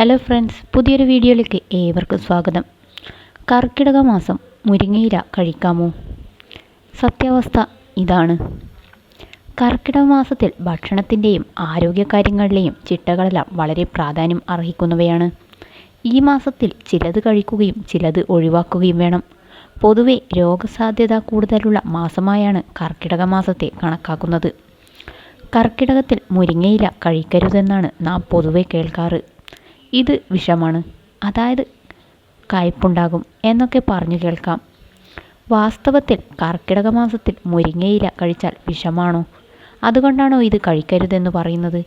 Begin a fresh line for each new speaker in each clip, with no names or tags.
Hello friends പുതിയൊരു വീഡിയോയിലേക്ക് ഏവർക്കും സ്വാഗതം. കർക്കിടക മാസം മുരിങ്ങയില കഴിക്കാമോ? സത്യാവസ്ഥ ഇതാണ്. കർക്കിടക മാസത്തിൽ ഭക്ഷണത്തിന്റെയും ആരോഗ്യകാര്യങ്ങളിലെയും ചിട്ടകളെല്ലാം വളരെ പ്രാധാന്യം അർഹിക്കുന്നവയാണ്. ഈ മാസത്തിൽ ചിലത് കഴിക്കുകയും ചിലത് ഒഴിവാക്കുകയും വേണം. പൊതുവെ രോഗസാധ്യത കൂടുതലുള്ള മാസമായാണ് കർക്കിടക മാസത്തെ കണക്കാക്കുന്നത്. കർക്കിടകത്തിൽ മുരിങ്ങയില കഴിക്കരുതെന്നാണ് നാം പൊതുവെ കേൾക്കാറ്. ഇത് വിഷമാണ്. അതായത് കയ്പുണ്ടാകും എന്നൊക്കെ പറഞ്ഞു കേൾക്കാം. വാസ്തവത്തിൽ കർക്കിടക മാസത്തിൽ മുരിങ്ങയില കഴിച്ചാൽ വിഷമാണോ? അതുകൊണ്ടാണോ ഇത് കഴിക്കരുതെന്ന് പറയുന്നത്?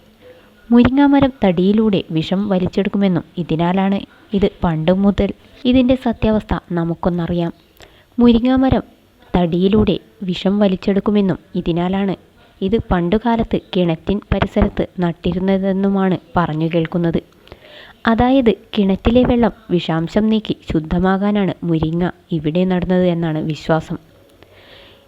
മുരിങ്ങാമരം തടിയിലൂടെ വിഷം വലിച്ചെടുക്കുമെന്നും ഇതിനാലാണ് ഇത് പണ്ട് മുതൽ ഇതിന്റെ സത്യാവസ്ഥ നമുക്കൊന്നറിയാം. മുരിങ്ങാമരം തടിയിലൂടെ വിഷം വലിച്ചെടുക്കുമെന്നും ഇതിനാലാണ് ഇത് പണ്ടുകാലത്ത് കിണറ്റിൻ പരിസരത്ത് നട്ടിരുന്നതെന്നുമാണ് പറഞ്ഞു കേൾക്കുന്നത്. അതായത് കിണറ്റിലെ വെള്ളം വിഷാംശം നീക്കി ശുദ്ധമാകാനാണ് മുരിങ്ങ ഇവിടെ നടന്നത് എന്നാണ് വിശ്വാസം.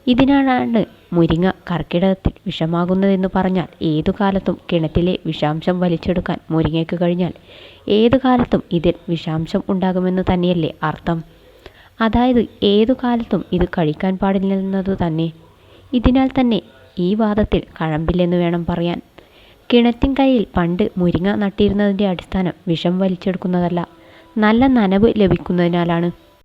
ഇതിനാണ് മുരിങ്ങ കർക്കിടകത്തിൽ വിഷമാകുന്നതെന്ന് പറഞ്ഞാൽ ഏതു കാലത്തും കിണറ്റിലെ വിഷാംശം വലിച്ചെടുക്കാൻ മുരിങ്ങയ്ക്ക് കഴിഞ്ഞാൽ ഏതു കാലത്തും ഇതിൽ വിഷാംശം ഉണ്ടാകുമെന്ന് തന്നെയല്ലേ അർത്ഥം. അതായത് ഏതു കാലത്തും ഇത് കഴിക്കാൻ പാടില്ലെന്നത് തന്നെ. ഇതിനാൽ തന്നെ ഈ വാദത്തിൽ കഴമ്പില്ലെന്ന് വേണം പറയാൻ. കിണറ്റിൻകരയിൽ പണ്ട് മുരിങ്ങ നട്ടിരുന്നതിന്റെ അടിസ്ഥാനം വിഷം വലിച്ചെടുക്കുന്നതല്ല. നല്ല നനവ് ലഭിക്കുന്നതിനാലാണ്